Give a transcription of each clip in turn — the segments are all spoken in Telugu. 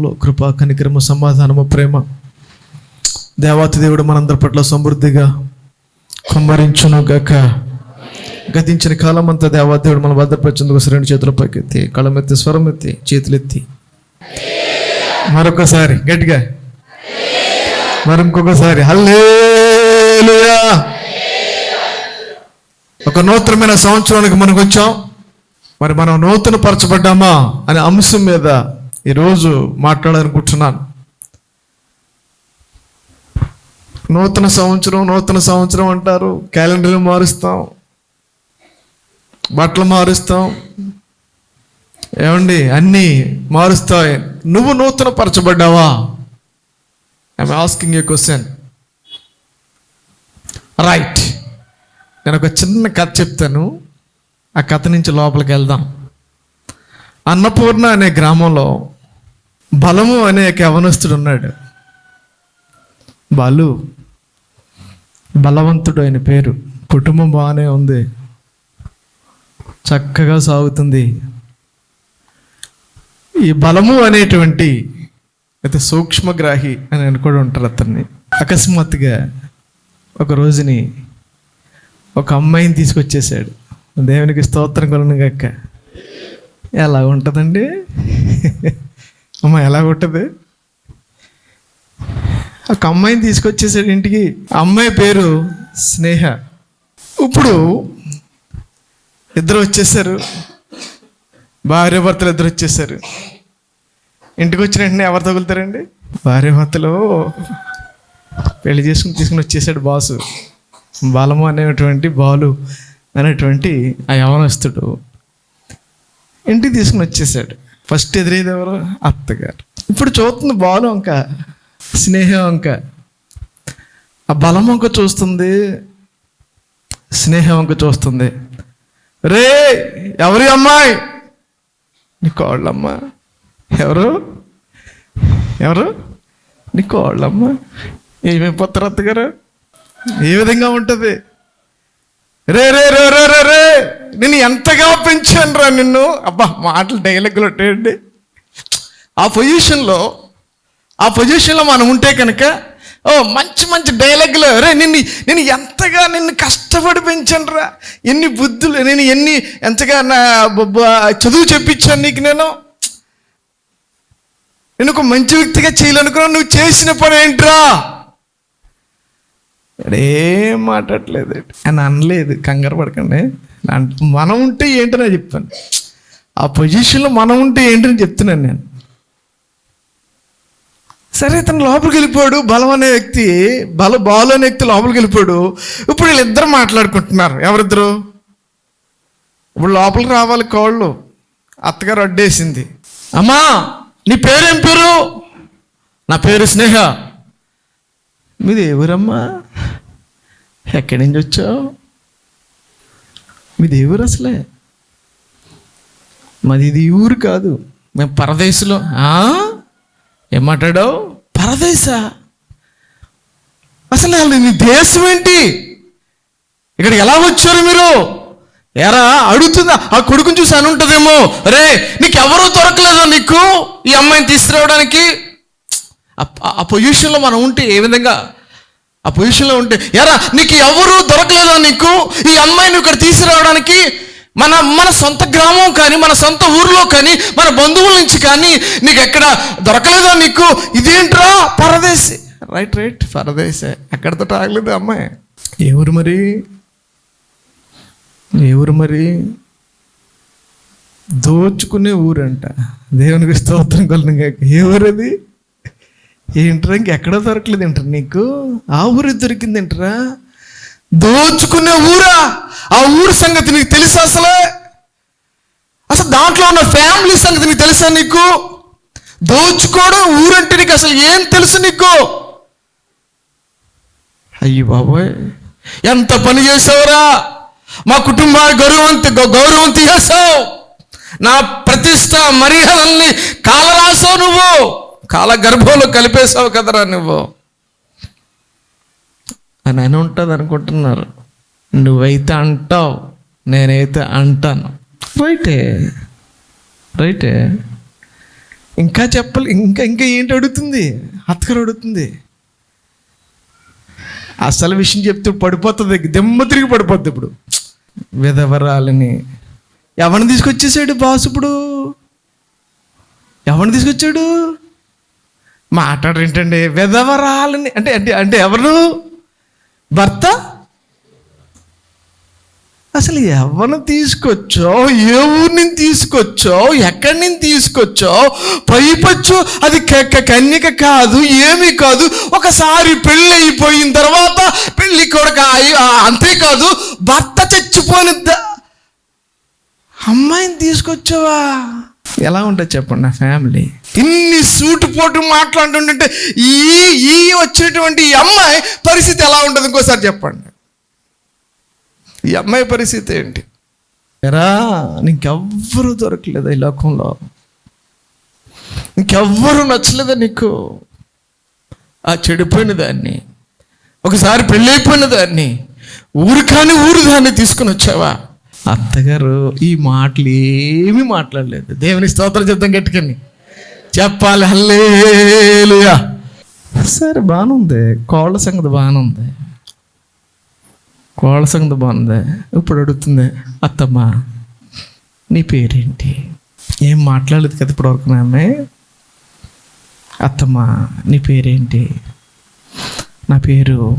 నామంలో కృపా కనికరము సమాధానము ప్రేమ దేవాతి దేవుడు మనందరి పట్ల సమృద్ధిగా కుమ్మరించును గక గతించిన కాలం అంతా దేవాదేవుడు మన భద్రపరిచేందుకు రెండు చేతుల పైకెత్తి కళ్ళమెత్తి స్వరం ఎత్తి చేతులెత్తి. మరొకసారి గట్టిగా. మరింకొకసారి హల్లేలుయా. ఒక నూతనమైన సంవత్సరానికి మనకు వచ్చాం మరి మనం నూతన పరచబడ్డామా అనే అంశం మీద ఈరోజు మాట్లాడాలనుకుంటున్నాను. నూతన సంవత్సరం నూతన సంవత్సరం అంటారు. క్యాలెండర్లు మారుస్తాం. బట్టలు మారుస్తాం. ఏమండి? అన్నీ మారుస్తాయి. నువ్వు నూతన పరచబడ్డావా I'm asking a question right నేను ఒక చిన్న కథ చెప్తాను. ఆ కథ నుంచి లోపలికి వెళ్దాం. అన్నపూర్ణ అనే గ్రామంలో బలము అనే ఒక యవనస్తుడు ఉన్నాడు. బలు బలవంతుడు ఆయన పేరు. కుటుంబం బాగానే ఉంది. చక్కగా సాగుతుంది. ఈ బలము అనేటువంటి అయితే సూక్ష్మగ్రాహి అని అని కూడా ఉంటారు అతన్ని. అకస్మాత్తుగా ఒక రోజుని ఒక అమ్మాయిని తీసుకొచ్చేసాడు దేవునికి స్తోత్రం కొలను గక్క ఎలా ఉంటుందండి? అమ్మ ఎలా కొట్టదు? ఒక అమ్మాయిని తీసుకొచ్చేసాడు ఇంటికి. అమ్మాయి పేరు స్నేహ. ఇప్పుడు ఇద్దరు వచ్చేసారు. భార్య భర్తలు ఇద్దరు వచ్చేసారు. ఇంటికి వచ్చిన వెంటనే ఎవరు తగులుతారండి? భార్య భర్తలు పెళ్ళి చేసుకుని తీసుకుని వచ్చేసాడు బాసు. బలము అనేటువంటి బాలు అనేటువంటి ఆ యవనస్తుడు. ఇంటికి తీసుకుని వచ్చేసాడు. ఫస్ట్ ఎదురేది ఎవరు? అత్తగారు. ఇప్పుడు చూస్తుంది బాలు వంక స్నేహం వంక ఆ బలం వంక చూస్తుంది స్నేహం వంక చూస్తుంది. రే ఎవరి అమ్మాయి? నీ కోళ్ళమ్మ. ఎవరు? ఎవరు? నీ కోళ్ళమ్మ. ఏమైపోతారు అత్తగారు? ఏ విధంగా ఉంటుంది? రే రే రే రే రే రే. నేను ఎంతగా పెంచాను రా నిన్ను? అబ్బా మాటలు డైలాగులు ఉంటాయండి ఆ పొజిషన్లో ఆ పొజిషన్లో మనం ఉంటే కనుక ఓ మంచి మంచి డైలాగులు. రే నిన్ను నేను ఎంతగా నిన్ను కష్టపడి పెంచాను రా? ఎన్ని బుద్ధులు నేను ఎన్ని ఎంతగా నా చదువు చెప్పించాను నీకు నేను? నేను ఒక మంచి వ్యక్తిగా చేయాలనుకున్నాను నువ్వు చేసిన పని ఏంట్రా? ఏం మాట్లాడలేదు అని అనలేదు కంగారు పడకండి. మనం ఉంటే ఏంటని చెప్తాను. ఆ పొజిషన్లో మనం ఉంటే ఏంటని చెప్తున్నాను నేను. సరే తను లోపలికి వెళ్ళిపోయాడు. బలం అనే వ్యక్తి బల బాలు అనే వ్యక్తి లోపలికి వెళ్ళిపోయాడు. ఇప్పుడు వీళ్ళిద్దరు మాట్లాడుకుంటున్నారు. ఎవరిద్దరు? ఇప్పుడు లోపలికి రావాలి కోళ్ళు. అత్తగారు అడ్డేసింది. అమ్మా నీ పేరేం పేరు? నా పేరు స్నేహ. మీది ఎవరమ్మా? ఎక్కడి నుంచి వచ్చావు? మీది ఏ ఊరు అసలే. మాది ఇది ఊరు కాదు. మేము పరదేశంలో. ఏమంటాడో పరదేశ. అసలు వాళ్ళు నీ దేశం ఏంటి? ఇక్కడ ఎలా వచ్చారు మీరు? ఎరా అడుగుతుందా? ఆ కొడుకుని చూసి అని ఉంటుందేమో రే నీకు ఎవరూ దొరకలేదా నీకు? ఈ అమ్మాయిని తీసుకురావడానికి? ఆ పొజిషన్లో మనం ఉంటే ఏ విధంగా ఆ పొజిషన్లో ఉంటే ఎరా నీకు ఎవరు దొరకలేదా నీకు? ఈ అమ్మాయిని ఇక్కడ తీసుకురావడానికి మన మన సొంత గ్రామం కానీ మన సొంత ఊర్లో కానీ మన బంధువుల నుంచి కానీ నీకు ఎక్కడ దొరకలేదా నీకు? ఇదేంట్రా పరదేశి రైట్ రైట్ పరదేశే. ఎక్కడితో ఆగలేదు అమ్మాయి. ఎవరు మరి? ఎవరు మరి? దోచుకునే ఊరంట. దేవునికి స్తోత్రం కొలను ఎవరది అది? ఏంట్రా ఇంకెక్కడ దొరకలేదు ఏంట్రా నీకు? ఆ ఊరే దొరికింది ఏంట్రా దోచుకునే ఊరా? ఆ ఊరు సంగతి నీకు తెలుసా అసలే? అసలు దాంట్లో ఉన్న ఫ్యామిలీ సంగతి నీకు తెలుసా నీకు? దోచుకోవడం ఊరంటే నీకు అసలు ఏం తెలుసు నీకు? అయ్యి బాబోయ్ ఎంత పని చేసావురా? మా కుటుంబాన్ని గౌరవంత గౌరవం తీసేసావు నా ప్రతిష్ట మర్యాదల్ని కాలరాసావు నువ్వు. కాల గర్భంలో కలిపేసావు కదరా నువ్వు? అని అని ఉంటుంది అనుకుంటున్నారు. నువ్వైతే అంటావు నేనైతే అంటాను. రైటే రైటే. ఇంకా చెప్పాలి ఇంకా ఇంకా ఏంటి అడుగుతుంది? అత్తగారు అడుగుతుంది. అసలు విషయం చెప్తే పడిపోతుంది దెమ్మ తిరిగి పడిపోద్ది ఇప్పుడు. విధవరాలని. ఎవరిని తీసుకొచ్చేసాడు బాస్ ఇప్పుడు? ఎవరిని తీసుకొచ్చాడు? మాట్లాడరేంటండి వెదవరాలని అంటే అంటే అంటే ఎవరు? భర్త? అసలు ఎవరిని తీసుకొచ్చో? ఏ ఊరి నుంచి తీసుకొచ్చో? ఎక్కడి నుంచి తీసుకొచ్చో? పైపచ్చు అది క- కన్యక కాదు ఏమీ కాదు. ఒకసారి పెళ్ళి అయిపోయిన తర్వాత పెళ్ళి కొడక అంతేకాదు భర్త చచ్చిపోయిన అమ్మాయిని తీసుకొచ్చావా? ఎలా ఉంటుంది చెప్పండి నా ఫ్యామిలీ ఇన్ని సూటు పోటు మాట్లాడుతుంటే ఈ ఈ వచ్చేటువంటి ఈ అమ్మాయి పరిస్థితి ఎలా ఉంటుంది ఇంకోసారి చెప్పండి. ఈ అమ్మాయి పరిస్థితి ఏంటి? ఎరా నీకెవ్వరూ దొరకలేదు ఈ లోకంలో. ఇంకెవ్వరూ నచ్చలేదా నీకు. ఆ చెడిపోయిన దాన్ని ఒకసారి పెళ్ళైపోయిన దాన్ని ఊరు కాని ఊరు దాన్ని తీసుకుని వచ్చావా? అత్తగారు ఈ మాటలు ఏమీ మాట్లాడలేదు. దేవుని స్తోత్రం చెప్తాం గట్టుకని. చెప్పాలి హల్లేలుయా. సరే బాగానుంది కోళ్ళ సంగతి బాగానుంది కోళ్ళ సంగతి బాగుంది. ఇప్పుడు అడుగుతుంది అత్తమ్మ నీ పేరేంటి? ఏం మాట్లాడలేదు కదా ఇప్పటివరకు నా అత్తమ్మ నీ పేరేంటి? నా పేరు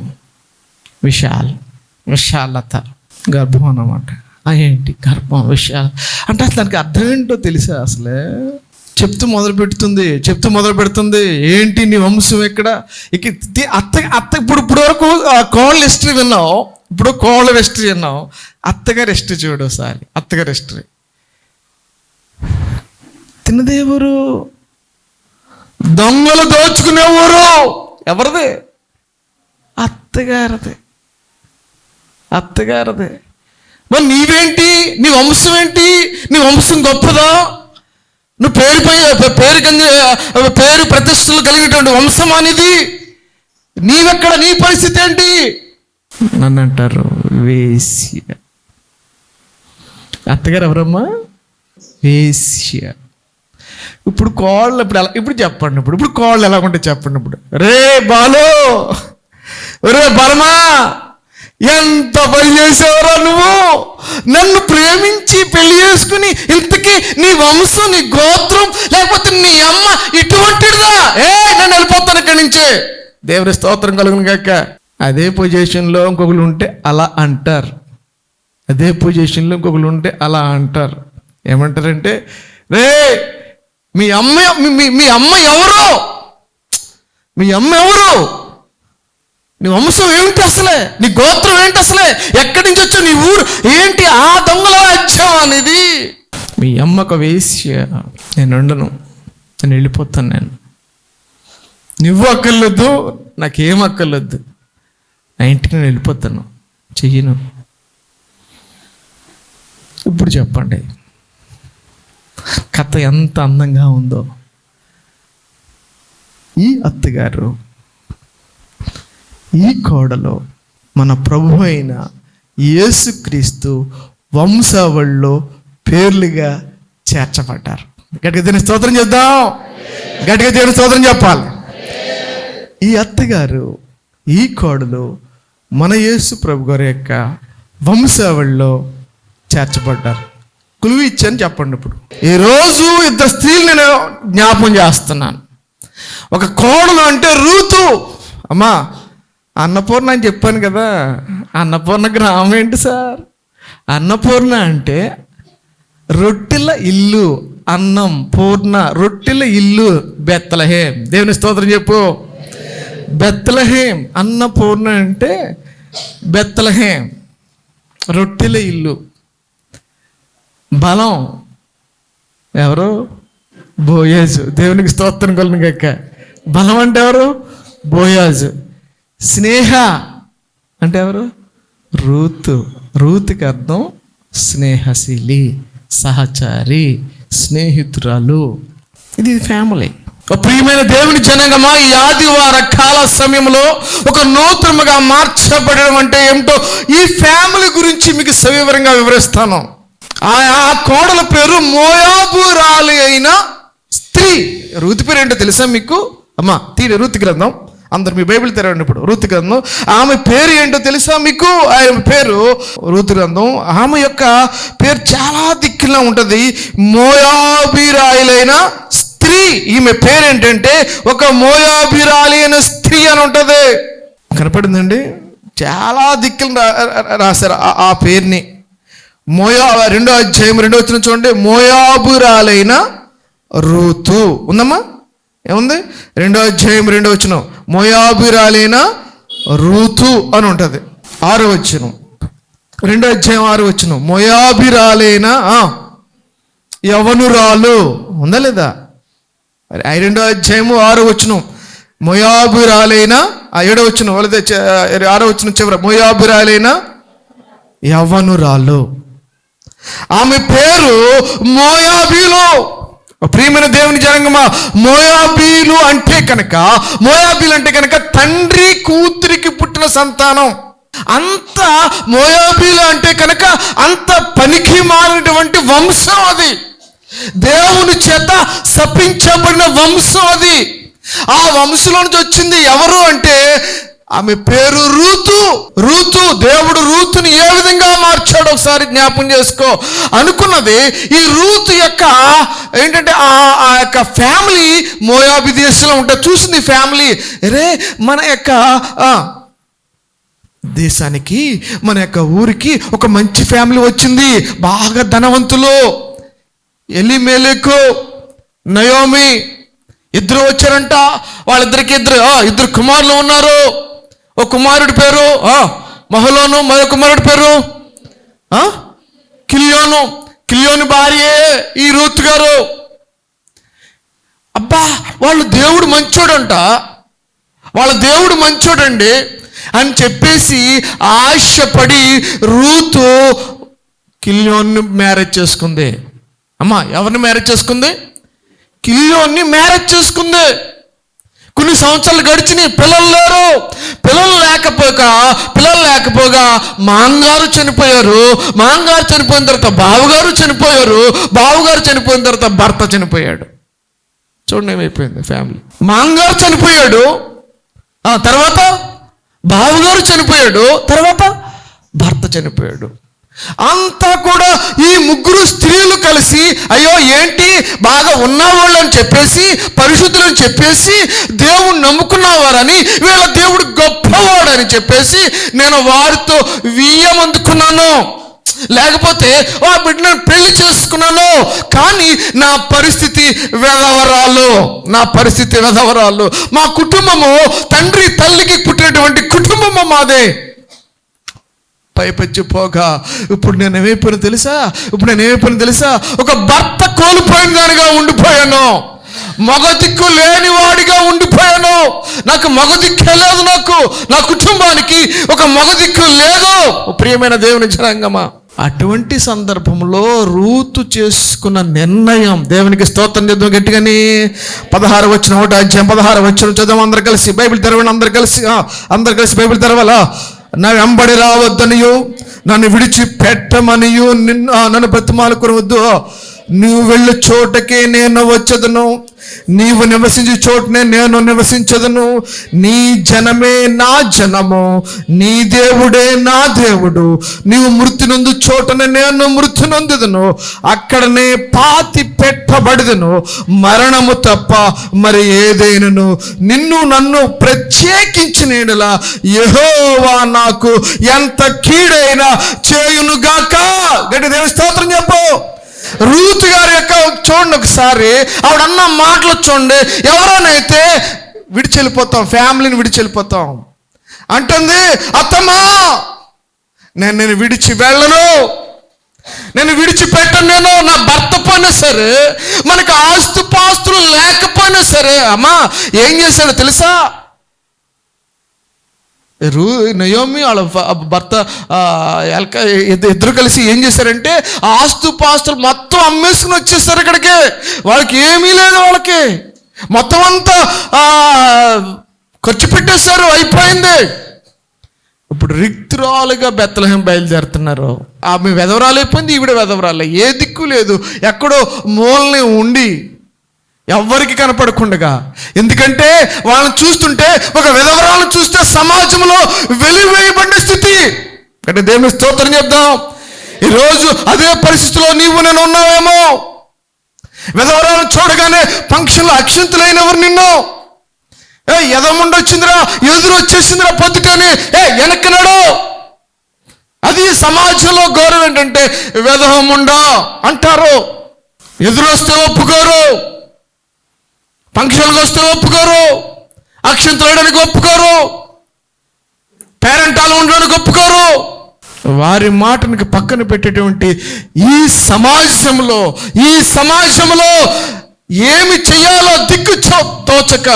విశాల్. విశాలత. గర్భం అన్నమాట. ఏంటి గర్భం విషయాలు? అంటే అసలు దానికి అర్థం ఏంటో తెలుసా అసలే? చెప్తూ మొదలు పెడుతుంది చెప్తూ మొదలు పెడుతుంది. ఏంటి నీ వంశం ఎక్కడ? ఇక అత్త అత్త ఇప్పుడు ఇప్పుడు వరకు కోళ్ళ హిస్టరీ విన్నావు? ఇప్పుడు కోళ్ళ హిస్టరీ విన్నావు? అత్తగారి హిస్టరీ చూడు ఒకసారి అత్తగారి హిస్టరీ. తినదేవరు దొంగలు దోచుకునేవారు ఎవరిది? అత్తగారిది. అత్తగారిదే. మరి నీవేంటి? నీ వంశం ఏంటి నీ వంశం గొప్పదా? నువ్వు పేరు పేరు కింద పేరు ప్రతిష్టలు కలిగినటువంటి వంశం అనేది నీవెక్కడ నీ పరిస్థితి ఏంటి? నన్ను అంటారు వేశ్య. అత్తగారు ఎవరమ్మా? వేశ్య. ఇప్పుడు కోళ్ళు ఇప్పుడు ఎలా ఇప్పుడు చెప్పండి ఇప్పుడు ఇప్పుడు కోళ్ళు ఎలా ఉంటే చెప్పండి ఇప్పుడు. రే బాలు! రే బలమా! ఎంత పని చేసేవరా నువ్వు? నన్ను ప్రేమించి పెళ్ళి చేసుకుని ఇంతకీ నీ వంశం నీ గోత్రం లేకపోతే నీ అమ్మ ఇటువంటిదా? ఏ నేను వెళ్ళిపోతాను ఇక్కడి నుంచే. దేవుని స్తోత్రం కలుగును కాక అదే పొజిషన్లో ఇంకొకరు ఉంటే అలా అంటారు. అదే పొజిషన్లో ఇంకొకరు ఉంటే అలా అంటారు. ఏమంటారంటే రే మీ అమ్మ మీ- మీ అమ్మ ఎవరు? మీ అమ్మ ఎవరు? నీ వంశం ఏమిటి అసలే? నీ గోత్రం ఏంటి అసలే? ఎక్కడి నుంచి వచ్చావు? నీ ఊరు ఏంటి? ఆ దొంగల రాజ్యం అనేది. మీ అమ్మకు వేసి నేను ఉండను. నేను వెళ్ళిపోతాను నేను. నువ్వు అక్కర్లేదు నాకేం అక్కర్లేదు. నా ఇంటికి నేను వెళ్ళిపోతాను. చెయ్యను. ఇప్పుడు చెప్పండి. కథ ఎంత అందంగా ఉందో. ఈ అత్తగారు ఈ కోడలో మన ప్రభు అయిన యేసుక్రీస్తు వంశావళిలో పేర్లుగా చేర్చబడ్డారు. గట్టిగా దీని స్తోత్రం చేద్దాం గట్టిగా దేని స్తోత్రం చెప్పాలి. ఈ అత్తగారు ఈ కోడలు మన యేసు ప్రభు గారి యొక్క వంశావళిలో చేర్చబడ్డారు. కులువి ఇచ్చని చెప్పండి ఇప్పుడు. ఈరోజు ఇద్దరు స్త్రీలు నేను జ్ఞాపం చేస్తున్నాను. ఒక కోడలు అంటే రూతు. అమ్మా అన్నపూర్ణ అని చెప్పాను కదా. అన్నపూర్ణ గ్రామం ఏంటి సార్? అన్నపూర్ణ అంటే రొట్టెల ఇల్లు అన్నం పూర్ణ రొట్టెల ఇల్లు బెత్తలహేం దేవుని స్తోత్రం చెప్పు. బెత్తలహేం అన్నపూర్ణ అంటే బెత్తలహేం రొట్టెల ఇల్లు. బలం. ఎవరు? బోయాజు. దేవునికి స్తోత్రం కొలను గక్క బలం అంటే ఎవరు? బోయాజు. స్నేహ అంటే ఎవరు? రూతు. రూతుకి అర్థం స్నేహశీలి సహచారి స్నేహితురాలు. ఇది ఫ్యామిలీ ఒక ప్రియమైన దేవుని జనంగమా? ఈ ఆదివార కాల సమయంలో ఒక నూతనముగా మార్చబడడం అంటే ఏమిటో ఈ ఫ్యామిలీ గురించి మీకు సవివరంగా వివరిస్తాను. ఆ కోడల పేరు మోయాబురాలి అయిన స్త్రీ. రూతి పేరు ఏంటో తెలుసా మీకు? అమ్మా తీరి రూతు గ్రంథం. అందరు మీ బైబిల్ తెరవండి ఇప్పుడు. రూతు గ్రంథం. ఆమె పేరు ఏంటో తెలుసా మీకు? ఆమె పేరు రూతు గ్రంథం. ఆమె యొక్క పేరు చాలా దిక్కులా ఉంటుంది. మోయాబిరాయిలైన స్త్రీ. ఈమె పేరు ఏంటంటే ఒక మోయాబిరాలి అయిన స్త్రీ అని ఉంటుంది. కనపడిందండి? చాలా దిక్కులు రా- రాశారు ఆ- ఆ పేరుని. మోయా రెండో అధ్యాయం రెండో వచ్చిన చూడండి. మోయాబురాలైన రూతు. ఉందమ్మా? ఏముంది? రెండో అధ్యాయం రెండో వచ్చిన మొయాబిరాలైన రూతు అని ఉంటుంది. ఆరు వచ్చిన రెండో అధ్యాయం ఆరు వచ్చిన మొయాబిరాలైన యవనురాలు ఉందా లేదా? ఆ రెండో అధ్యాయము ఆరు వచ్చిన మొయాబిరాలైన ఆ ఏడో వచ్చిన వాళ్ళది ఆరో వచ్చిన చివర. మొయాబిరాలైన యవనురాలు. ఆమె పేరు మోయాబిలో. ప్రియమైన దేవుని జనంగమా మోయాబీలు అంటే కనుక మోయాబీలు అంటే కనుక తండ్రి కూతురికి పుట్టిన సంతానం. అంత మోయాబీలు అంటే కనుక అంత పనికి మారినటువంటి వంశం అది. దేవుని చేత శపించబడిన వంశం అది. ఆ వంశంలో నుంచి వచ్చింది ఎవరు అంటే ఆమె పేరు రూతు. రూతు దేవుడు రూతుని ఏ విధంగా మార్చాడో ఒకసారి జ్ఞాపం చేసుకో. అనుకున్నది ఈ రూతు యొక్క ఏంటంటే ఆ ఆ యొక్క ఫ్యామిలీ మోయాబి దేశంలో ఉంటే చూసింది ఫ్యామిలీ. రే మన యొక్క దేశానికి మన యొక్క ఊరికి ఒక మంచి ఫ్యామిలీ వచ్చింది. బాగా ధనవంతులు. ఎలిమేలకు నయోమి ఇద్దరు వచ్చారంట. వాళ్ళిద్దరికి ఇద్దరు ఇద్దరు కుమారులు ఉన్నారు. ఒక కుమారుడి పేరు ఆ, మహలోను మరో కుమారుడి పేరు ఆ, కిలియోను. కిలియోని భార్యే ఈ రూత్ గారు. అబ్బా వాళ్ళు దేవుడు మంచోడంట. వాళ్ళ దేవుడు మంచోడండి అని చెప్పేసి ఆశపడి రూతు కిలియోన్ని మ్యారేజ్ చేసుకుంది. అమ్మా ఎవరిని మ్యారేజ్ చేసుకుంది? కిలియోన్ని మ్యారేజ్ చేసుకుంది. కొన్ని సంవత్సరాలు గడిచినాయి. పిల్లలు లేరు. పిల్లలు లేకపోక పిల్లలు లేకపోగా మాంగారు చనిపోయారు. మాంగారు చనిపోయిన తర్వాత బావగారు చనిపోయారు. బావగారు చనిపోయిన తర్వాత భర్త చనిపోయాడు. చూడండి ఏమైపోయింది ఫ్యామిలీ మాంగారు చనిపోయాడు. ఆ తర్వాత బావగారు చనిపోయాడు. తర్వాత భర్త చనిపోయాడు. అంతా కూడా ఈ ముగ్గురు స్త్రీలు కలిసి అయ్యో ఏంటి? బాగా ఉన్నవాళ్ళు అని చెప్పేసి పరిశుద్ధులని చెప్పేసి దేవుడు నమ్ముకున్నవారని వీళ్ళ దేవుడు గొప్పవాడని చెప్పేసి నేను వారితో వియ్యం అందుకున్నాను. లేకపోతే ఆ బిడ్డను పెళ్ళి చేసుకున్నాను కానీ నా పరిస్థితి వెధవరాలు నా పరిస్థితి వెధవరాలు. మా కుటుంబము తండ్రి తల్లికి పుట్టినటువంటి కుటుంబము మాదే. పైపెచ్చి పోగా ఇప్పుడు నేను ఏమైపోయినా తెలుసా? ఇప్పుడు నేను ఏమైపోయినా తెలుసా? ఒక భర్త కోల్పోయిన దానిగా ఉండిపోయాను. మగ దిక్కు లేనివాడిగా ఉండిపోయాను. నాకు మగ దిక్కే లేదు నాకు. నా కుటుంబానికి ఒక మగ దిక్కు లేదు. ప్రియమైన దేవుని జనాంగమా. అటువంటి సందర్భంలో రూతు చేసుకున్న నిర్ణయం. దేవునికి స్తోత్రం చేద్దాం గట్టిగాని. పదహారు వచ్చిన ఒకటి అధ్యాయం పదహారు వచ్చిన చదువు అందరు కలిసి బైబిల్ తెరవండి అందరు కలిసి. అందరు కలిసి బైబిల్ తెరవాలా? నా వెంబడి రావద్దనియు నన్ను విడిచి పెట్టమనియు నిన్ను నన్ను నన్ను బ్రతిమాలుకునవద్దు. నువ్వు వెళ్ళే చోటకే నేను వచ్చదను. నీవు నివసించే చోటనే నేను నివసించదును. నీ జనమే నా జనము. నీ దేవుడే నా దేవుడు. నీవు మృతి నందు చోటనే నేను మృతి నొందుదను అక్కడనే పాతి పెట్టబడిదును. మరణము తప్ప మరి ఏదైనను? నిన్ను నన్ను ప్రత్యేకించిన యెడల యెహోవా నాకు ఎంత కీడైనా చేయునుగాక. గట్టి దేవుని స్తోత్రం చెప్పు. రూతు గారి యొక్క చూడండి ఒకసారి. ఆవిడ అన్న మాటలు చూడండి. ఎవరోనైతే విడిచెళ్ళిపోతాం ఫ్యామిలీని విడిచెళ్ళిపోతాం. అంటుంది అత్తమ్మా నేను నేను విడిచి వెళ్ళను. నేను విడిచిపెట్టను నేను. నా భర్త పోయినా సరే మనకు ఆస్తు పాస్తులు లేకపోయినా సరే అమ్మా ఏం చేశాడో తెలుసా? రూ నయోమి వాళ్ళ భర్త ఎల్క- ఇద్దరు కలిసి ఏం చేశారంటే ఆస్తు పాస్తులు మొత్తం అమ్మేసుకుని వచ్చేస్తారు ఇక్కడికి. వాళ్ళకి ఏమీ లేదు వాళ్ళకి. మొత్తం అంతా ఖర్చు పెట్టేస్తారు అయిపోయింది. ఇప్పుడు రిక్తురాలుగా బెత్తలహం బయలుదేరుతున్నారు. ఆమె వెధవరాలు అయిపోయింది ఈవిడ వెదవరాలే ఏ దిక్కు లేదు. ఎక్కడో మూలని ఉండి ఎవ్వరికి కనపడకుండగా. ఎందుకంటే వాళ్ళని చూస్తుంటే ఒక విధవరాలను చూస్తే సమాజంలో వెలివేయబడిన స్థితి. అంటే దేవుని స్తోత్రం చెప్దాం. ఈరోజు అదే పరిస్థితిలో నీవు నేను ఉన్నావేమో. విధవరాలను చూడగానే ఫంక్షన్లో అక్షంతులైనవారు నిన్ను? ఏ ఎదముండి వచ్చిందిరా ఎదురు వచ్చేసిందిరా పొద్దుకని ఏ వెనక్కినాడు అది సమాజంలో గౌరవం ఏంటంటే వెధవముండా అంటారు. ఎదురు వస్తే ఒప్పుకోరు. ఫంక్షన్కి వస్తే ఒప్పుకోరు. అక్షంతలు వేయడానికి ఒప్పుకోరు. పేరెంటాలు ఉండడానికి ఒప్పుకోరు. వారి మాటనికి పక్కన పెట్టేటువంటి ఈ సమాజంలో ఈ సమాజంలో ఏమి చేయాలో దిక్కు తోచక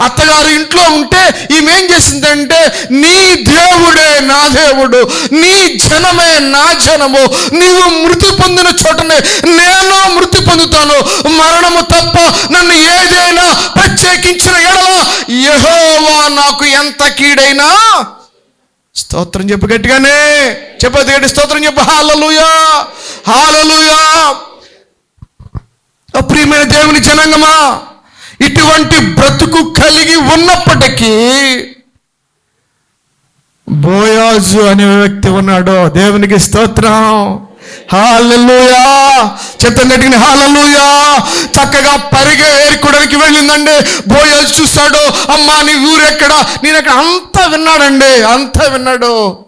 అత్తగారు ఇంట్లో ఉంటే ఈమె ఏం చేసిందంటే నీ దేవుడే నా దేవుడు నీ జనమే నా జనము నీవు మృతి పొందిన చోటనే నేను మృతి పొందుతాను. మరణము తప్ప నన్ను ఏదైనా ప్రత్యేకించిన ఎడల యహోవా నాకు ఎంత కీడైనా స్తోత్రం చెప్పు గట్టిగానే. చెప్పదు గట్టి స్తోత్రం చెప్పు. హాలలుయా. హాలలుయా. అప్రియమైన దేవుని జనంగమా ఇటువంటి బ్రతుకు కలిగి ఉన్నప్పటికీ బోయాజు అనే వ్యక్తి ఉన్నాడు. దేవునికి స్తోత్రం. హాలలుయా చెప్తాను హాలలుయా చక్కగా పరిగె ఏరుకోవడానికి వెళ్ళిందండి. బోయాజు చూస్తాడు అమ్మా నీ ఊరెక్కడ నేను అక్కడ అంతా విన్నాడండి. అంతా విన్నాడు.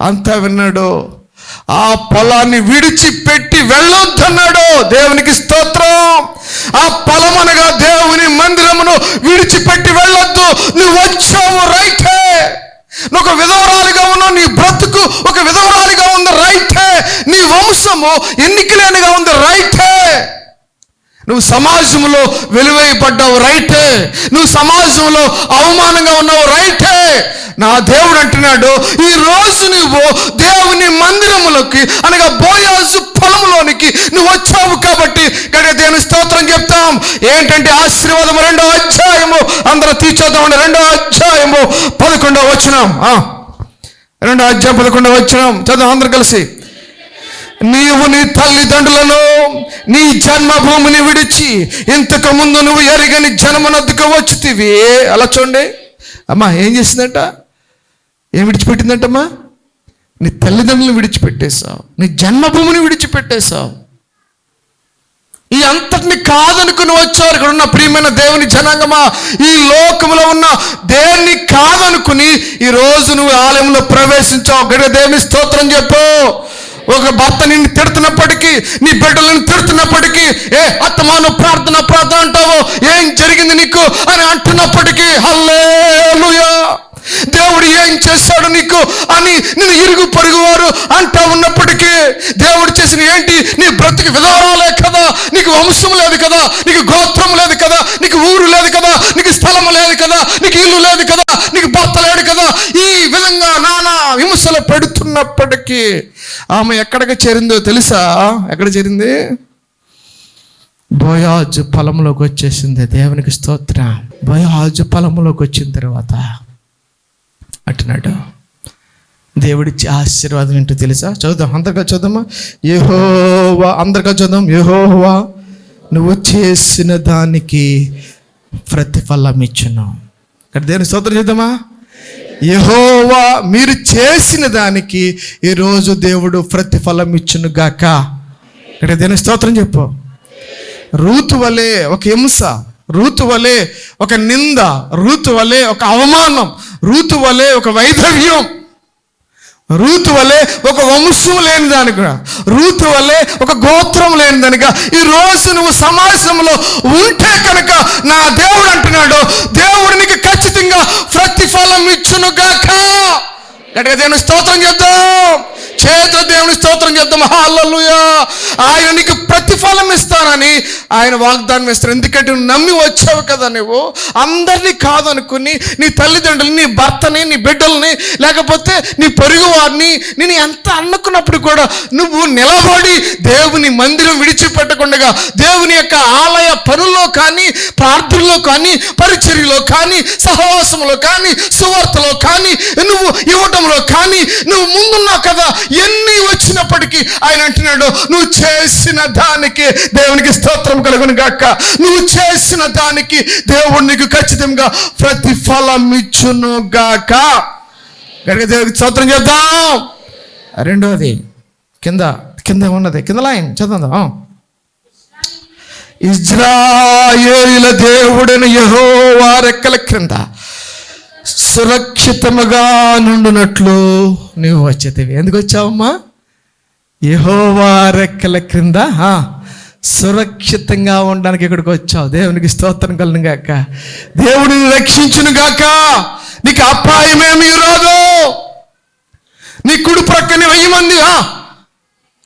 అంతా విన్నాడు. ఆ పొలాన్ని విడిచిపెట్టి వెళ్ళొద్దన్నాడు. దేవునికి స్తోత్రం. ఆ పొలం అనగా దేవుని మందిరమును విడిచిపెట్టి వెళ్ళొద్దు. నువ్వు వచ్చావు రైటే. నువ్వు ఒక విధవరాలిగా ఉన్నావు. నీ బ్రతుకు ఒక విధవరాలిగా ఉంది రైటే. నీ వంశము ఎన్నికలేనిగా ఉంది రైటే. నువ్వు సమాజంలో వెలువైపడ్డావు రైటే నువ్వు సమాజంలో అవమానంగా ఉన్నావు రైటే నా దేవుడు అంటున్నాడు ఈ రోజు నువ్వు దేవుని మందిరములోకి అనగా బోయాజు పొలంలోనికి నువ్వు వచ్చావు కాబట్టి ఇక్కడ దేవుని స్తోత్రం చెప్తాం. ఏంటంటే ఆశీర్వాదము రెండో అధ్యాయము అందరూ తీర్చొద్దామండి. రెండో అధ్యాయము పదకొండో వచ్చినాం రెండో అధ్యాయం పదకొండో వచ్చినాం చదువు అందరు కలిసి. నీవు నీ తల్లిదండ్రులను నీ జన్మభూమిని విడిచి ఇంతకు ముందు నువ్వు ఎరగని జన్మనద్దుకు వచ్చితివి. అలా చూడండి. అమ్మా ఏం చేసిందంట? ఏం విడిచిపెట్టిందంటమ్మా? నీ తల్లిదండ్రులను విడిచిపెట్టేశావు. నీ జన్మభూమిని విడిచిపెట్టేశావు. ఈ అంతటిని కాదనుకుని వచ్చారు ఇక్కడ ఉన్న ప్రియమైన దేవుని జనాంగమా? ఈ లోకంలో ఉన్న దేన్ని కాదనుకుని ఈ రోజు నువ్వు ఆలయంలో ప్రవేశించావు. గడి దేవుని స్తోత్రం చెప్పు. ఒక భర్త నిన్ను తిడుతున్నప్పటికీ నీ బిడ్డలను తిడుతున్నప్పటికీ ఏ అత్తమాను ప్రార్థన ప్రార్థన అంటావు ఏం జరిగింది నీకు అని అంటున్నప్పటికీ హల్లేలుయా! దేవుడు ఏం చేశాడు నీకు అని నేను ఇరుగు పొరుగు వారు అంటా ఉన్నప్పటికీ దేవుడు చేసిన ఏంటి? నీ బ్రతికి లేదు కదా నీకు వంశం లేదు కదా నీకు గోత్రం లేదు కదా నీకు ఊరు లేదు కదా నీకు స్థలం లేదు కదా నీకు ఇల్లు లేదు కదా నీకు భర్త లేడు కదా ఈ విధంగా ఉన్నప్పటికీ ఆమె ఎక్కడికి చేరిందో తెలుసా? ఎక్కడ చేరింది? బోయాజు పొలంలోకి వచ్చేసింది. దేవునికి స్తోత్ర. బోయాజు పొలంలోకి వచ్చిన తర్వాత అంటున్నాడు దేవుడిచ్చే ఆశీర్వాదం ఏంటో తెలుసా? చదువుదాం అందరిగా చదుదామా యహోవా అందరిగా చదుదాం యహోవా నువ్వు చేసిన దానికి ప్రతిఫలం ఇచ్చును ఇక్కడ దేవుని స్తోత్రం చేద్దామా? యహోవా మీరు చేసిన దానికి ఈరోజు దేవుడు ప్రతిఫలం ఇచ్చును గాక. ఇక్కడ దేని స్తోత్రం చెప్పు. రూతు వలె ఒక హింస రూతు వలె ఒక నింద రూతు వలె ఒక అవమానం రూతు వలె ఒక వైధవ్యం రూతు వలె ఒక వంశం లేని దానిగా రూతు వలె ఒక గోత్రం లేని దానిగా ఈ రోజు నువ్వు సమాజంలో ఉంటే కనుక నా దేవుడు అంటున్నాడు ప్రతిఫలం ఇచ్చును గాక గట్టిగా దేవుని స్తోత్రం చేద్దాం. చేతుల దేవుని స్తోత్రం చేద్దాం. హాలూయా ఆయన నీకు ప్రతిఫలం ఇస్తానని ఆయన వాగ్దానం ఇస్తారు. ఎందుకంటే నువ్వు నమ్మి వచ్చావు కదా నువ్వు. అందరినీ కాదనుకుని నీ తల్లిదండ్రులని నీ భర్తని నీ బిడ్డల్ని లేకపోతే నీ పొరుగు వారిని నేను ఎంత అనుకున్నప్పుడు కూడా నువ్వు నిలబడి దేవుని మందిరం విడిచిపెట్టకుండా దేవుని యొక్క ఆలయ పనుల్లో కానీ ప్రార్థనలో కానీ పరిచర్యలో కానీ సహవాసంలో కానీ సువార్తలో కానీ నువ్వు ఇవ్వటంలో కానీ నువ్వు ముందున్నావు కదా. ఎన్ని వచ్చినప్పటికీ ఆయన అంటున్నాడు నువ్వు చేసిన దానికి దేవునికి స్తోత్రం కలుగును గాక. నువ్వు చేసిన దానికి దేవుడు నీకు ఖచ్చితంగా ప్రతిఫలం ఇచ్చును గాక. గడిగ దేవునికి స్తోత్రం చేద్దాం. రెండవది కింద కింద ఉన్నది కింద లైన్ చదువుదాం ఇజ్రాయేలుల దేవుడైన యహో రెక్కల క్రింద సురక్షితముగా నుండునట్లు నువ్వు వచ్చేతివి. ఎందుకు వచ్చావమ్మా? యహోవా రెక్కల క్రింద సురక్షితంగా ఉండడానికి ఇక్కడికి వచ్చావు. దేవునికి స్తోత్రం కలను గాక. దేవుడిని రక్షించును గాక. నీకు అపాయమేమీ రాదు. నీ కుడి ప్రక్కన వెయ్యి మంది ఆ,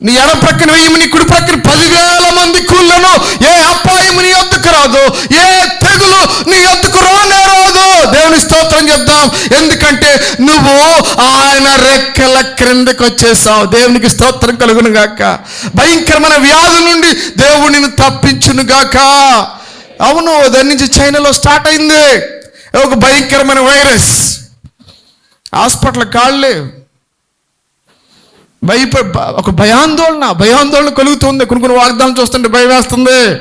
నీ ఎడ ప్రక్కన వెయ్యి నీ కుడి ప్రక్కన పదివేల మంది కూళ్ళను. ఏ అపాయం నీ వద్దకు రాదు ఏ తెగులు నీ వద్దకు రానే రాదు. దేవుని స్తోత్రం చెప్దాం. ఎందుకంటే నువ్వు ఆయన రెక్కల క్రిందకు వచ్చేసావు. దేవునికి స్తోత్రం కలుగును గాక. భయంకరమైన వ్యాధి నుండి దేవుడు నిన్ను తప్పించును గాక. అవును దాని నుంచి చైనాలో స్టార్ట్ అయింది. ఒక భయంకరమైన వైరస్. హాస్పిటల్ కాళ్ళే భయప ఒక భయాందోళన భయాందోళన కలుగుతుంది. కొన్ని కొన్ని వాగ్దానం చూస్తుంటే భయం వేస్తుంది.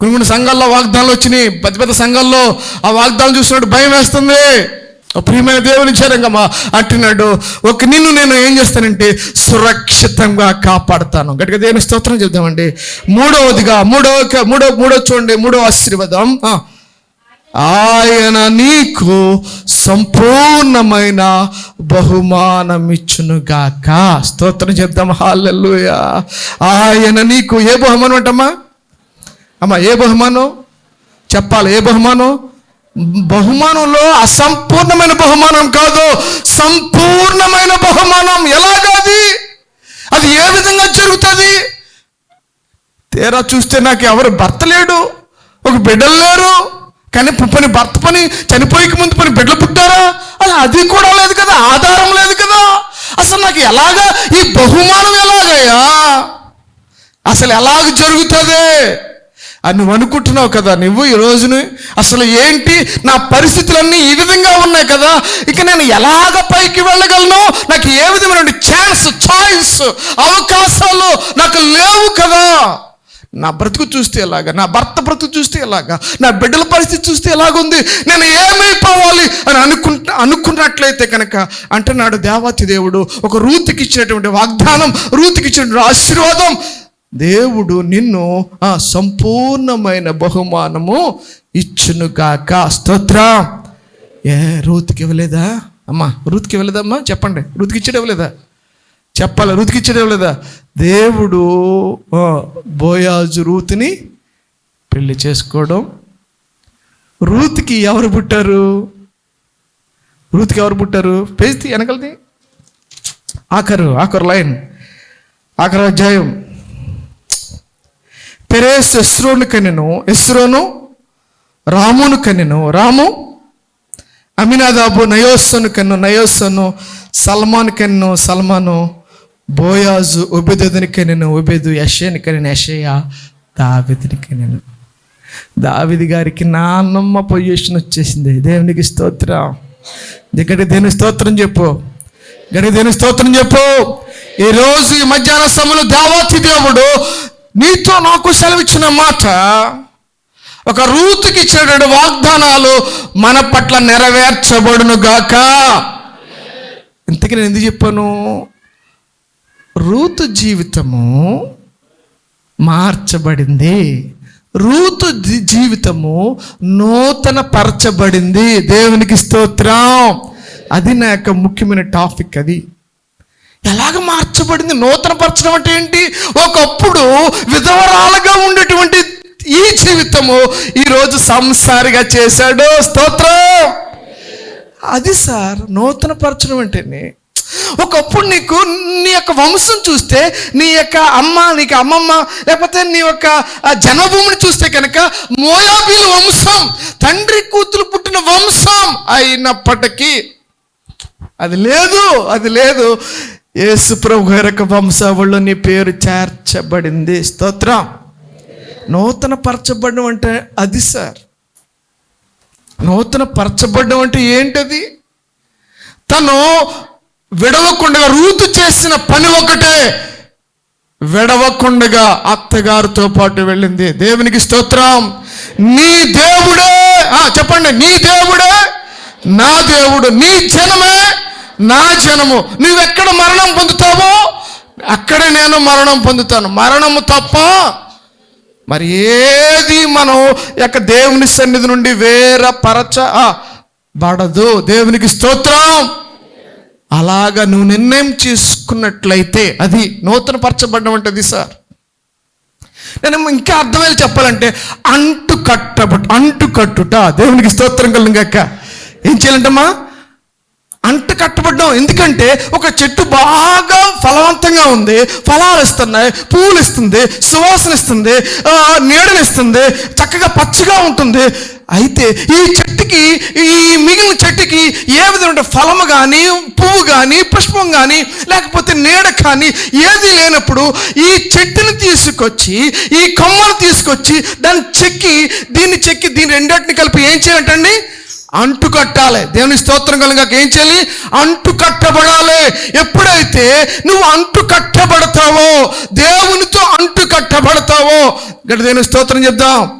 కొన్ని కొన్ని సంఘాల్లో వాగ్దానాలు వచ్చినాయి. పెద్ద పెద్ద సంఘాల్లో ఆ వాగ్దానం చూసినట్టు భయం వేస్తుంది. ఒక ప్రియమైన దేవుని చేరంగమ్మా అంటున్నాడు ఒక నిన్ను నేను ఏం చేస్తానంటే సురక్షితంగా కాపాడుతాను. గట్టిగా దేవుని స్తోత్రం చెప్దామండి. మూడవదిగా మూడవ మూడో మూడో చూడండి మూడో ఆశీర్వాదం. ఆయన నీకు సంపూర్ణమైన బహుమానం ఇచ్చునుగాక స్తోత్రం చెప్దాం. హాలెల్లుయా. ఆయన నీకు ఏ బహుమానం అంటమ్మా? అమ్మా ఏ బహుమానం? చెప్పాలి ఏ బహుమానం? బహుమానంలో అసంపూర్ణమైన బహుమానం కాదు సంపూర్ణమైన బహుమానం. ఎలాగది అది ఏ విధంగా జరుగుతుంది? తీరా చూస్తే నాకు ఎవరు భర్త లేడు? ఒక బిడ్డలు లేరు? కానీ పని భర్త పని చనిపోయేక ముందు పని బిడ్డలు పుట్టారా? అది అది కూడా లేదు కదా ఆధారం లేదు కదా. అసలు నాకు ఎలాగా ఈ బహుమానం ఎలాగయ్యా? అసలు ఎలాగ జరుగుతుంది? అని నువ్వు అనుకుంటున్నావు కదా నువ్వు ఈ రోజుని అసలు ఏంటి? నా పరిస్థితులన్నీ ఈ విధంగా ఉన్నాయి కదా. ఇక నేను ఎలాగ పైకి వెళ్ళగలను? నాకు ఏ విధమైన ఛాన్స్ చాయిస్ అవకాశాలు నాకు లేవు కదా. నా బ్రతుకు చూస్తే ఎలాగా నా భర్త బ్రతుకు చూస్తే ఎలాగా నా బిడ్డల పరిస్థితి చూస్తే ఎలాగుంది నేను ఏమైపోవాలి అని అనుకుంటా అనుకున్నట్లయితే కనుక అంటున్నాడు దేవాతి దేవుడు. ఒక రూతికి ఇచ్చినటువంటి వాగ్దానం రూతికి ఇచ్చినటువంటి ఆశీర్వాదం. దేవుడు నిన్ను ఆ సంపూర్ణమైన బహుమానము ఇచ్చునుగాక. స్తోత్రం. ఏ రూతికి ఇవ్వలేదా? అమ్మా రూతికి ఇవ్వలేదమ్మా? చెప్పండి రూతికి ఇచ్చాడు ఇవ్వలేదా? చెప్పాలి? రూతికి లేదా? దేవుడు బోయాజు రూతిని పెళ్ళి చేసుకోవడం. రూత్కి ఎవరు పుట్టారు? రూతికి ఎవరు పుట్టారు? పేజీ వెనకలది ఆఖరు ఆఖరు లైన్. ఆఖరు అధ్యాయం. పెరేస్ ఎస్రోను కనెను ఎస్రోను రామును కనెను రాము అమినాదాబు నయోస్సను కన్ను నయోస్సను సల్మాన్ కన్ను సల్మాను బోయాజు ఉబెదుని నేను ఉబెదు యషేని నేను యషయ దావిదినికి నేను దావిది గారికి నాన్నమ్మ పొజిషన్ వచ్చేసింది. దేవునికి స్తోత్రం. దగ్గర దేని స్తోత్రం చెప్పు. గడి దేని స్తోత్రం చెప్పు. ఈ రోజు ఈ మధ్యాహ్న సమయంలో దేవాతి దేవుడు నీతో నాకు సెలవిచ్చిన మాట ఒక రూతుకి ఇచ్చినటువంటి వాగ్దానాలు మన పట్ల నెరవేర్చబడును గాక ఇంతకీ నేను ఎందుకు చెప్పాను? రూతు జీవితము మార్చబడింది. రూతు జీవితము నూతన పరచబడింది. దేవునికి స్తోత్రం. అది నా యొక్క ముఖ్యమైన టాపిక్ అది. ఎలాగ మార్చబడింది? నూతన పరచడం అంటే ఏంటి? ఒకప్పుడు విధవరాలుగా ఉండేటువంటి ఈ జీవితము ఈరోజు సంసారిగా చేశాడు. స్తోత్రం. అది సార్ నూతన పరచడం అంటేనే ఒకప్పుడు నీకు నీ యొక్క వంశం చూస్తే నీ యొక్క అమ్మ నీకు అమ్మమ్మ లేకపోతే నీ యొక్క జన్మభూమిని చూస్తే కనుక మోయాబీల వంశం తండ్రి కూతురు పుట్టిన వంశం అయినప్పటికీ అది లేదు అది లేదు. యేసు ప్రభు యొక్క వంశావళిలో నీ పేరు చేర్చబడింది. స్తోత్రం. నూతన పరచబడడం అంటే అది సార్. నూతన పరచబడడం అంటే ఏంటది? తను విడవకుండా రూతు చేసిన పని ఒకటే. విడవకుండగా అత్తగారితో పాటు వెళ్ళింది. దేవునికి స్తోత్రం. నీ దేవుడే ఆ, చెప్పండి నీ దేవుడే నా దేవుడు నీ జనమే నా జనము. నువ్వెక్కడ మరణం పొందుతావో అక్కడే నేను మరణం పొందుతాను. మరణము తప్ప మరి ఏది మనం యొక్క దేవుని సన్నిధి నుండి వేరపరచ ఆ, బడదు దేవునికి స్తోత్రం. అలాగా నువ్వు నిర్ణయం చేసుకున్నట్లయితే అది నూతన పరచబడడం అంటే సార్. నేను ఇంకా అర్థమయ్యేది చెప్పాలంటే అంటు కట్టబ అంటు కట్టుట దేవునికి స్తోత్రం కలిగాక ఏం చేయాలంటమ్మా? అంట కట్టబడ్డాం ఎందుకంటే ఒక చెట్టు బాగా ఫలవంతంగా ఉంది. ఫలాలు ఇస్తున్నాయి పువ్వులు ఇస్తుంది సువాసన ఇస్తుంది నీడలు నీడనిస్తుంది చక్కగా పచ్చగా ఉంటుంది. అయితే ఈ చెట్టుకి ఈ మిగిలిన చెట్టుకి ఏ విధమైన ఫలము కానీ పువ్వు కానీ పుష్పం కానీ లేకపోతే నీడ కానీ ఏది లేనప్పుడు ఈ చెట్టుని తీసుకొచ్చి ఈ కొమ్మను తీసుకొచ్చి దాన్ని చెక్కి దీన్ని చెక్కి దీని రెండింటిని కలిపి ఏం చేయాలంటండి? అంటు కట్టాలి దేవుని స్తోత్రం కనుక ఏం చేయాలి? అంటు కట్టబడాలి ఎప్పుడైతే నువ్వు అంటు కట్టబడతావో దేవునితో అంటు కట్టబడతావో ఇక్కడ దేవుని స్తోత్రం చెప్దాం.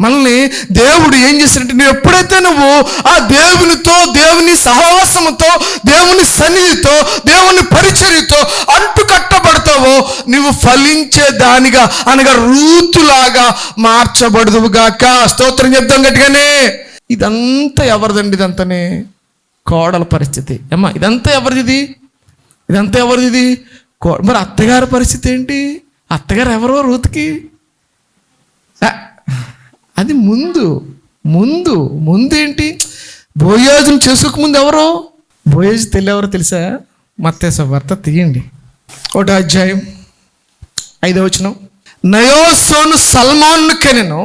మనల్ని దేవుడు ఏం చేసినట్టు నువ్వు ఎప్పుడైతే నువ్వు ఆ దేవునితో దేవుని సహవాసముతో దేవుని సన్నిధితో దేవుని పరిచర్యతో అంటు కట్టబడతావో నువ్వు ఫలించే దానిగా అనగా రూతులాగా మార్చబడదువుగాక. స్తోత్రం చెప్దాం గట్టిగానే. ఇదంతా ఎవరిదండి ఇదంతానే కోడల పరిస్థితి. అమ్మా ఇదంతా ఎవరిది ఇదంతా ఎవరిది ఇది కో మరి అత్తగారి పరిస్థితి ఏంటి? అత్తగారు ఎవరో రూత్కి? అది ముందు ముందు ముందు ఏంటి? బోయాజును చేసుకోకముందు ఎవరో? బోయాజు తెలియవరో తెలుసా? మత్తేస భర్త తీయండి. ఒకటో అధ్యాయం ఐదో వచనం. నయోసోను సల్మాన్ను కనెను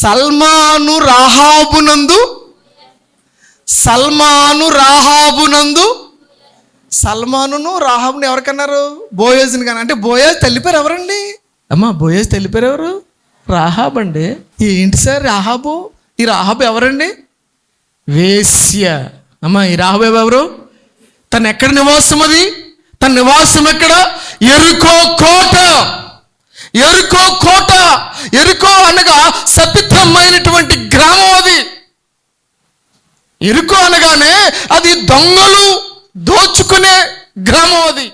సల్మాను రాహాబునందు సల్మాను రాహాబునందు సల్మానును రాహాబుని ఎవరికన్నారు? బోయేజ్ని కానీ. అంటే బోయేజ్ తల్లిపారు ఎవరండి? అమ్మా బోయేజ్ తల్లిపారు ఎవరు? రాహాబ్ అండి. ఏంటి సార్ రాహాబు? ఈ రాహాబు ఎవరండి? వేశ్య. అమ్మా ఈ రాహాబు ఎవరు? తను ఎక్కడ నివాసం అది తన నివాసం ఎక్కడ ఎరుకో కోట. ఎరుకో కోట ఎరుకో అనగా సపితమైనటువంటి గ్రామం అది. ఎరుకో అనగానే అది దొంగలు దోచుకునే గ్రామం అది.